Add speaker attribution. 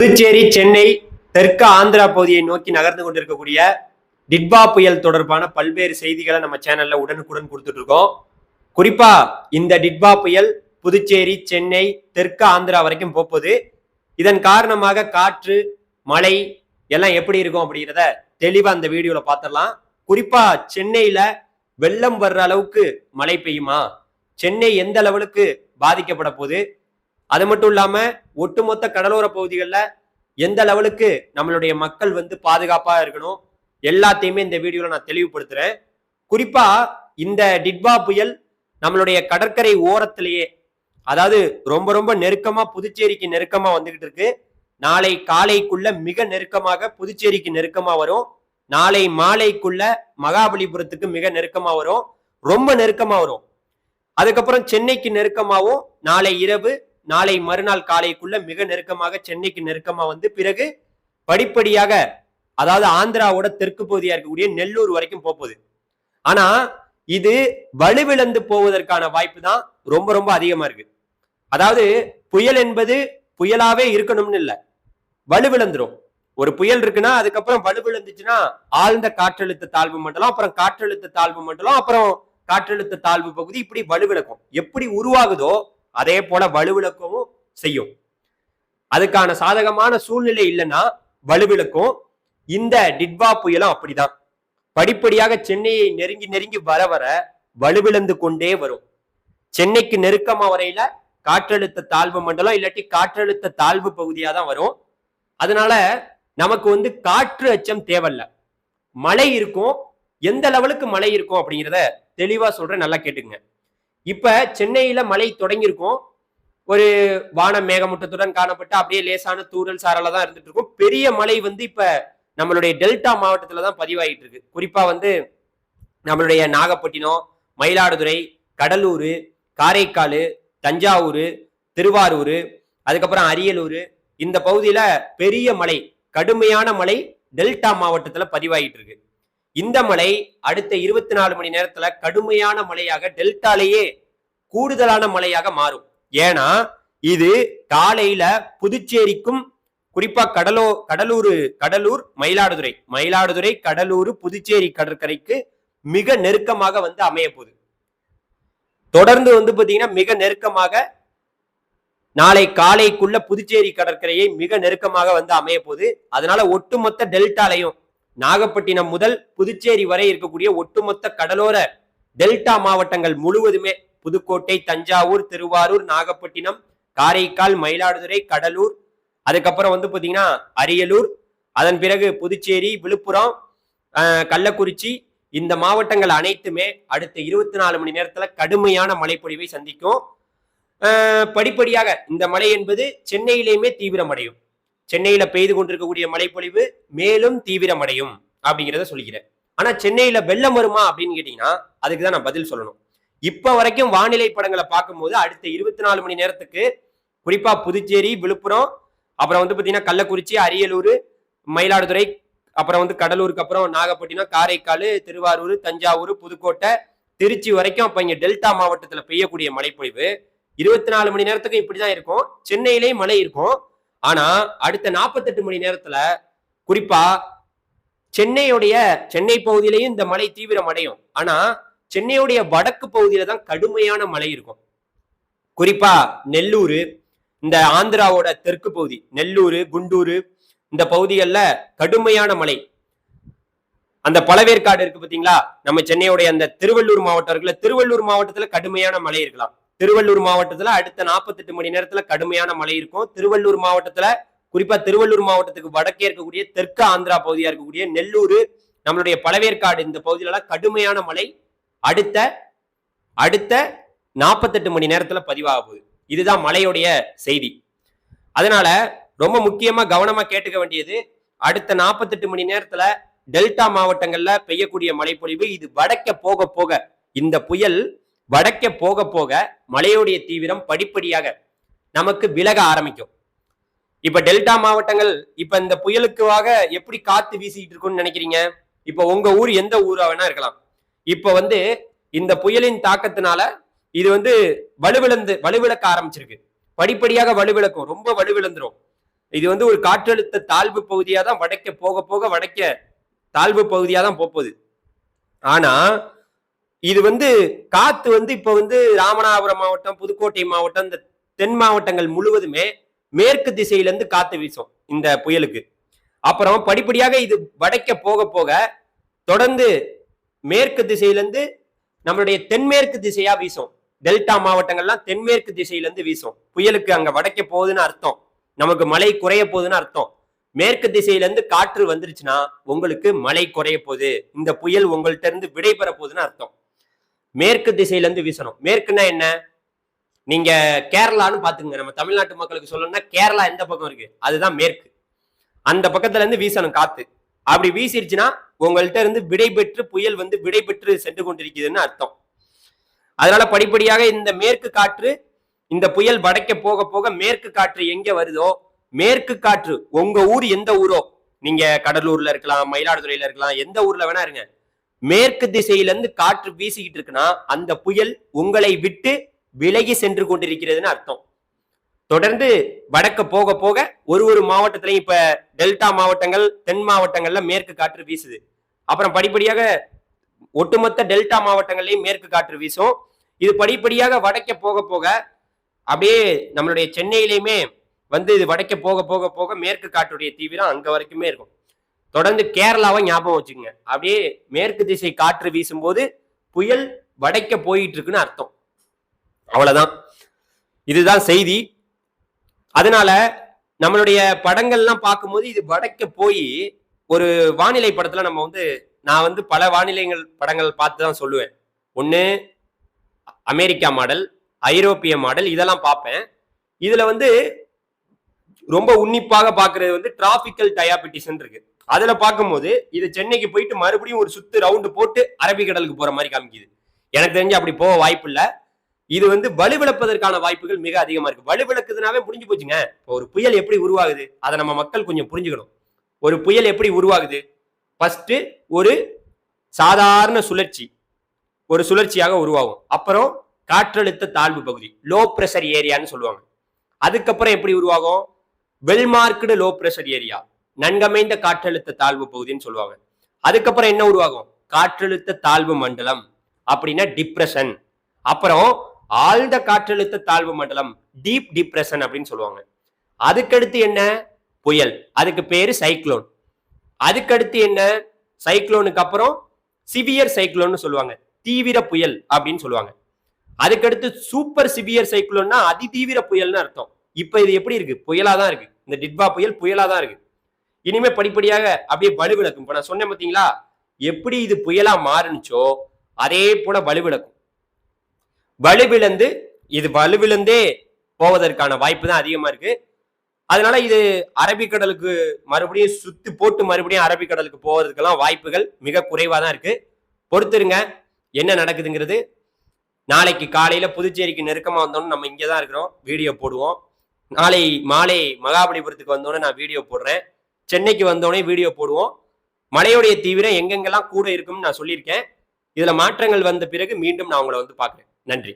Speaker 1: புதுச்சேரி சென்னை தெற்கு ஆந்திரா பகுதியை நோக்கி நகர்ந்து கொண்டிருக்கக்கூடிய டிட்பா புயல் தொடர்பான பல்வேறு செய்திகளை நம்ம சேனல்ல உடனுக்குடன் கொடுத்துட்டு இருக்கோம் குறிப்பா இந்த டிட்பா புயல் புதுச்சேரி சென்னை தெற்கு ஆந்திரா வரைக்கும் போகுது. இதன் காரணமாக காற்று மழை எல்லாம் எப்படி இருக்கும் அப்படிங்கிறத தெளிவா அந்த வீடியோல பார்த்துடலாம் குறிப்பா சென்னையில வெள்ளம் வர்ற அளவுக்கு மழை பெய்யுமா? சென்னை எந்த லெவலுக்கு பாதிக்கப்பட போகுது? அது மட்டும் இல்லாம ஒட்டுமொத்த கடலோர பகுதிகளில் எந்த லெவலுக்கு நம்மளுடைய மக்கள் வந்து பாதுகாப்பா இருக்கணும் எல்லாத்தையுமே இந்த வீடியோல நான் தெளிவுபடுத்துறேன். குறிப்பா இந்த டிட்பா புயல் நம்மளுடைய கடற்கரை ஓரத்திலேயே அதாவது ரொம்ப ரொம்ப நெருக்கமா புதுச்சேரிக்கு நெருக்கமா வந்துகிட்டு இருக்கு. நாளை காலைக்குள்ள மிக நெருக்கமாக புதுச்சேரிக்கு நெருக்கமா வரும். நாளை மாலைக்குள்ள மகாபலிபுரத்துக்கு மிக நெருக்கமா வரும். ரொம்ப நெருக்கமா வரும். அதுக்கப்புறம் சென்னைக்கு நெருக்கமாகவும் நாளை இரவு நாளை மறுநாள் காலைக்குள்ள மிக நெருக்கமாக சென்னைக்கு நெருக்கமா வந்து பிறகு படிப்படியாக அதாவது ஆந்திராவோட தெற்கு பகுதியா இருக்கக்கூடிய நெல்லூர் வரைக்கும் போகுது ஆனா இது வலுவிழந்து போவதற்கான வாய்ப்பு தான் ரொம்ப ரொம்ப அதிகமா இருக்கு. அதாவது புயல் என்பது புயலாவே இருக்கணும்னு இல்ல. வலுவிழந்துரும். ஒரு புயல் இருக்குன்னா அதுக்கப்புறம் வலுவிழந்துச்சுன்னா ஆழ்ந்த காற்றழுத்த தாழ்வு மண்டலம் அப்புறம் காற்றழுத்த தாழ்வு மண்டலம் அப்புறம் காற்றழுத்த தாழ்வு பகுதி இப்படி வலுவிழக்கும். எப்படி உருவாகுதோ அதே போல வலுவிழக்கவும் செய்யும். அதுக்கான சாதகமான சூழ்நிலை இல்லைன்னா வலுவிழக்கும் இந்த டிட்வா புயலும் அப்படிதான். படிப்படியாக சென்னையை நெருங்கி நெருங்கி வர வர வலுவிழந்து கொண்டே வரும். சென்னைக்கு நெருக்கமா வரையில காற்றழுத்த தாழ்வு மண்டலம் இல்லாட்டி காற்றழுத்த தாழ்வு பகுதியாக தான் வரும். அதனால நமக்கு வந்து காற்று அச்சம் தேவையில்ல. மழை இருக்கும். எந்த லெவலுக்கு மழை இருக்கும் அப்படிங்கிறத தெளிவா சொல்றேன் நல்லா கேட்டுக்குங்க. இப்ப சென்னையில மழை தொடங்கியிருக்கும். ஒரு வானம் மேகமூட்டத்துடன் காணப்பட்டு அப்படியே லேசான தூரல் சாரல தான் இருந்துட்டு இருக்கும். பெரிய மழை வந்து இப்ப நம்மளுடைய டெல்டா மாவட்டத்துல தான் பதிவாகிட்டு இருக்கு. குறிப்பா வந்து நம்மளுடைய நாகப்பட்டினம் மயிலாடுதுறை கடலூர் காரைக்கால் தஞ்சாவூர் திருவாரூர் அதுக்கப்புறம் அரியலூர் இந்த பகுதியில பெரிய மழை கடுமையான மழை டெல்டா மாவட்டத்துல பதிவாகிட்டு இருக்கு. இந்த மழை அடுத்த இருபத்தி நாலு மணி நேரத்துல கடுமையான மழையாக டெல்டாலேயே கூடுதலான மழையாக மாறும். ஏன்னா இது காலையில புதுச்சேரிக்கும் குறிப்பா கடலோ கடலூர் கடலூர் மயிலாடுதுறை மயிலாடுதுறை கடலூர் புதுச்சேரி கடற்கரைக்கு மிக நெருக்கமாக வந்து அமைய போகுது தொடர்ந்து வந்து பாத்தீங்கன்னா மிக நெருக்கமாக நாளை காலைக்குள்ள புதுச்சேரி கடற்கரையை மிக நெருக்கமாக வந்து அமைய போகுது அதனால ஒட்டுமொத்த டெல்டாலையும் நாகப்பட்டினம் முதல் புதுச்சேரி வரை இருக்கக்கூடிய ஒட்டுமொத்த கடலோர டெல்டா மாவட்டங்கள் முழுவதுமே புதுக்கோட்டை தஞ்சாவூர் திருவாரூர் நாகப்பட்டினம் காரைக்கால் மயிலாடுதுறை கடலூர் அதுக்கப்புறம் வந்து பாத்தீங்கன்னா அரியலூர் அதன் பிறகு புதுச்சேரி விழுப்புரம் கள்ளக்குறிச்சி இந்த மாவட்டங்கள் அனைத்துமே அடுத்த இருபத்தி நாலு மணி நேரத்துல கடுமையான மழைப்பொழிவை சந்திக்கும். படிப்படியாக இந்த மழை என்பது சென்னையிலேயுமே தீவிரமடையும். சென்னையில பெய்து கொண்டிருக்கக்கூடிய மழைப்பொழிவு மேலும் தீவிரமடையும் அப்படிங்கிறத சொல்லிக்கிறேன். ஆனா சென்னையில வெள்ளம் வருமா அப்படின்னு கேட்டீங்கன்னா அதுக்கு தான் நான் பதில் சொல்லணும். இப்ப வரைக்கும் வானிலை படங்களை பார்க்கும்போது அடுத்த இருபத்தி நாலு மணி நேரத்துக்கு குறிப்பா புதுச்சேரி விழுப்புரம் அப்புறம் வந்து பாத்தீங்கன்னா கள்ளக்குறிச்சி அரியலூர் மயிலாடுதுறை அப்புறம் வந்து கடலூருக்கு அப்புறம் நாகப்பட்டினம் காரைக்கால் திருவாரூர் தஞ்சாவூர் புதுக்கோட்டை திருச்சி வரைக்கும் அப்ப இங்க டெல்டா மாவட்டத்துல பெய்யக்கூடிய மழைப்பொழிவு இருபத்தி நாலு மணி நேரத்துக்கு இப்படிதான் இருக்கும். சென்னையிலேயும் மழை இருக்கும். ஆனா அடுத்த நாற்பத்தெட்டு மணி நேரத்துல குறிப்பா சென்னையுடைய சென்னை பகுதியிலையும் இந்த மழை தீவிரம் அடையும். ஆனா சென்னையுடைய வடக்கு பகுதியில தான் கடுமையான மழை இருக்கும். குறிப்பா நெல்லூர் இந்த ஆந்திராவோட தெற்கு பகுதி நெல்லூர் குண்டூர் இந்த பகுதிகளில் கடுமையான மழை. அந்த பழவேற்காடு இருக்கு பார்த்தீங்களா நம்ம சென்னையுடைய அந்த திருவள்ளூர் மாவட்டம் இருக்குல்ல திருவள்ளூர் மாவட்டத்தில் கடுமையான மழை இருக்கலாம். திருவள்ளூர் மாவட்டத்துல அடுத்த நாற்பத்தெட்டு மணி நேரத்துல கடுமையான மழை இருக்கும். திருவள்ளூர் மாவட்டத்துல குறிப்பா திருவள்ளூர் மாவட்டத்துக்கு வடக்கே இருக்கக்கூடிய தெற்கு ஆந்திரா பகுதியா இருக்கக்கூடிய நெல்லூர் நம்மளுடைய பழவேற்காடு இந்த பகுதியிலலாம் கடுமையான மழை. அடுத்த அடுத்த நாற்பத்தெட்டு மணி நேரத்துல பதிவாக போகுது. இதுதான் மழையுடைய செய்தி. அதனால ரொம்ப முக்கியமா கவனமா கேட்டுக்க வேண்டியது அடுத்த நாற்பத்தெட்டு மணி நேரத்துல டெல்டா மாவட்டங்கள்ல பெய்யக்கூடிய மழைப்பொழிவு இது வடக்க போக போக இந்த புயல் வடக்கே போக போக மழையுடைய தீவிரம் படிப்படியாக நமக்கு விலக ஆரம்பிக்கும். இப்ப டெல்டா மாவட்டங்கள் இப்ப இந்த புயலுக்குவாக எப்படி காத்து வீசிட்டு இருக்கும்னு நினைக்கிறீங்க? இப்ப உங்க ஊர் எந்த ஊரா வேணா இருக்கலாம். இப்ப வந்து இந்த புயலின் தாக்கத்தினால இது வந்து வலுவிழந்து வலுவிழக்க ஆரம்பிச்சிருக்கு. படிப்படியாக வலுவிழக்கும் ரொம்ப வலுவிழந்துரும். இது வந்து ஒரு காற்றழுத்த தாழ்வு பகுதியாக தான் வடக்க போக போக வடக்க தாழ்வு பகுதியாக தான் போகுது ஆனா இது வந்து காத்து வந்து இப்ப வந்து ராமநாதபுரம் மாவட்டம் புதுக்கோட்டை மாவட்டம் இந்த தென் மாவட்டங்கள் முழுவதுமே மேற்கு திசையிலேருந்து காத்து வீசும் இந்த புயலுக்கு. அப்புறம் படிப்படியாக இது வடக்க போக போக தொடர்ந்து மேற்கு திசையிலேருந்து நம்மளுடைய தென்மேற்கு திசையா வீசும். டெல்டா மாவட்டங்கள்லாம் தென்மேற்கு திசையிலேருந்து வீசும். புயலுக்கு அங்க வடக்க போகுதுன்னு அர்த்தம். நமக்கு மழை குறைய போகுதுன்னு அர்த்தம். மேற்கு திசையிலேருந்து காற்று வந்துருச்சுன்னா உங்களுக்கு மழை குறைய போகுது. இந்த புயல் உங்கள்கிட்ட இருந்து விடைபெற போகுதுன்னு அர்த்தம். மேற்கு திசையிலேருந்து வீசணும். மேற்குன்னா என்ன? நீங்க கேரளான்னு பாத்துங்க நம்ம தமிழ்நாட்டு மக்களுக்கு சொல்லணும்னா கேரளா எந்த பக்கம் இருக்கு? அதுதான் மேற்கு. அந்த பக்கத்துல இருந்து வீசணும் காத்து. அப்படி வீசிருச்சுன்னா உங்கள்கிட்ட இருந்து விடைபெற்று புயல் வந்து விடைபெற்று சென்று கொண்டிருக்குதுன்னு அர்த்தம். அதனால படிப்படியாக இந்த மேற்கு காற்று இந்த புயல் வடக்க போக போக மேற்கு காற்று எங்க வருதோ? மேற்கு காற்று. உங்க ஊர் எந்த ஊரோ? நீங்க கடலூர்ல இருக்கலாம் மயிலாடுதுறையில இருக்கலாம் எந்த ஊர்ல வேணா இருங்க. மேற்கு திசையிலிருந்து காற்று வீசிக்கிட்டு இருக்குன்னா அந்த புயல் உங்களை விட்டு விலகி சென்று கொண்டிருக்கிறதுன்னு அர்த்தம். தொடர்ந்து வடக்க போக போக ஒரு ஒரு மாவட்டத்திலையும் இப்ப டெல்டா மாவட்டங்கள் தென் மாவட்டங்கள்ல மேற்கு காற்று வீசுது. அப்புறம் படிப்படியாக ஒட்டுமொத்த டெல்டா மாவட்டங்கள்லயும் மேற்கு காற்று வீசும். இது படிப்படியாக வடக்க போக போக அப்படியே நம்மளுடைய சென்னையிலையுமே வந்து இது வடக்க போக போக போக மேற்கு காற்றுடைய தீவிரம் அங்க வரைக்குமே இருக்கும். தொடர்ந்து கேரளாவை ஞாபகம் வச்சுக்கோங்க. அப்படியே மேற்கு திசை காற்று வீசும்போது புயல் வடைக்க போயிட்டு இருக்குன்னு அர்த்தம். அவ்வளவுதான். இதுதான் செய்தி. அதனால நம்மளுடைய படங்கள்லாம் பார்க்கும்போது இது வடைக்க போய் ஒரு வானிலை படத்துல நம்ம வந்து நான் வந்து பல வானிலைகள் படங்கள் பார்த்து தான் சொல்லுவேன். ஒன்று அமெரிக்கா மாடல் ஐரோப்பிய மாடல் இதெல்லாம் பார்ப்பேன். இதுல வந்து ரொம்ப உன்னிப்பாக பார்க்கறது வந்து டிராபிக்கல் டயாபிட்டிஸ் இருக்கு. அதுல பார்க்கும்போது இது சென்னைக்கு போயிட்டு மறுபடியும் ஒரு சுத்து ரவுண்டு போட்டு அரபிக்கடலுக்கு போற மாதிரி காமிக்குது. எனக்கு தெரிஞ்சு அப்படி போக வாய்ப்பு இல்ல. இது வந்து வலுவிழப்பதற்கான வாய்ப்புகள் மிக அதிகமா இருக்கு. வலுவிழக்குதுனாவே முடிஞ்சு போச்சுங்க. இப்போ ஒரு புயல் எப்படி உருவாகுது? அதை நம்ம மக்கள் கொஞ்சம் புரிஞ்சுக்கணும். ஒரு புயல் எப்படி உருவாகுது? ஃபர்ஸ்ட் ஒரு சாதாரண சுழற்சி. ஒரு சுழற்சியாக உருவாகும். அப்புறம் காற்றழுத்த தாழ்வு பகுதி லோ பிரஷர் ஏரியான்னு சொல்லுவாங்க. அதுக்கப்புறம் எப்படி உருவாகும்? Well marked low pressure area நன்கமைந்த காற்றழுத்த தாழ்வு பகுதின்னு சொல்லுவாங்க. அதுக்கப்புறம் என்ன உருவாகும்? காற்றழுத்த தாழ்வு மண்டலம் அப்படின்னா டிப்ரெஷன் அப்புறம் ஆழ்ந்த காற்றழுத்த தாழ்வு மண்டலம் டீப் டிப்ரெஷன் அப்படின்னு சொல்லுவாங்க. அதுக்கடுத்து என்ன? புயல். அதுக்கு பேரு சைக்ளோன் அதுக்கடுத்து என்ன? சைக்ளோனுக்கு அப்புறம் சிவியர் சைக்ளோன்னு சொல்லுவாங்க. தீவிர புயல் அப்படின்னு சொல்லுவாங்க. அதுக்கடுத்து சூப்பர் சிவியர் சைக்ளோன்னா அதி தீவிர புயல்னு அர்த்தம். இப்ப இது எப்படி இருக்கு? புயலா தான் இருக்கு. இந்த டிட்வா புயல் புயலா தான் இருக்கு. இனிமே படிப்படியாக அப்படியே வலுவிளக்கும். இப்ப நான் சொன்னேன் பாத்தீங்களா? எப்படி இது புயலா மாறுனுச்சோ அதே போல வலுவிளக்கும். வலுவிழந்து இது வலுவிழந்தே போவதற்கான வாய்ப்பு தான் அதிகமா இருக்கு. அதனால இது அரபிக்கடலுக்கு மறுபடியும் சுத்து போட்டு மறுபடியும் அரபிக்கடலுக்கு போவதற்கெல்லாம் வாய்ப்புகள் மிக குறைவா தான் இருக்கு. பொறுத்துருங்க என்ன நடக்குதுங்கிறது. நாளைக்கு காலையில புதுச்சேரிக்கு நெருக்கமா வந்தோம்னு நம்ம இங்கே தான் இருக்கிறோம். வீடியோ போடுவோம். நாளை மாலை மகாபலிபுரத்துக்கு வந்தோடனே நான் வீடியோ போடுறேன். சென்னைக்கு வந்தோடனே வீடியோ போடுவோம். மழையுடைய தீவிரம் எங்கெங்கெல்லாம் கூட இருக்கும்னு நான் சொல்லியிருக்கேன். இதுல மாற்றங்கள் வந்த பிறகு மீண்டும் நான் உங்களை வந்து பார்க்குறேன். நன்றி.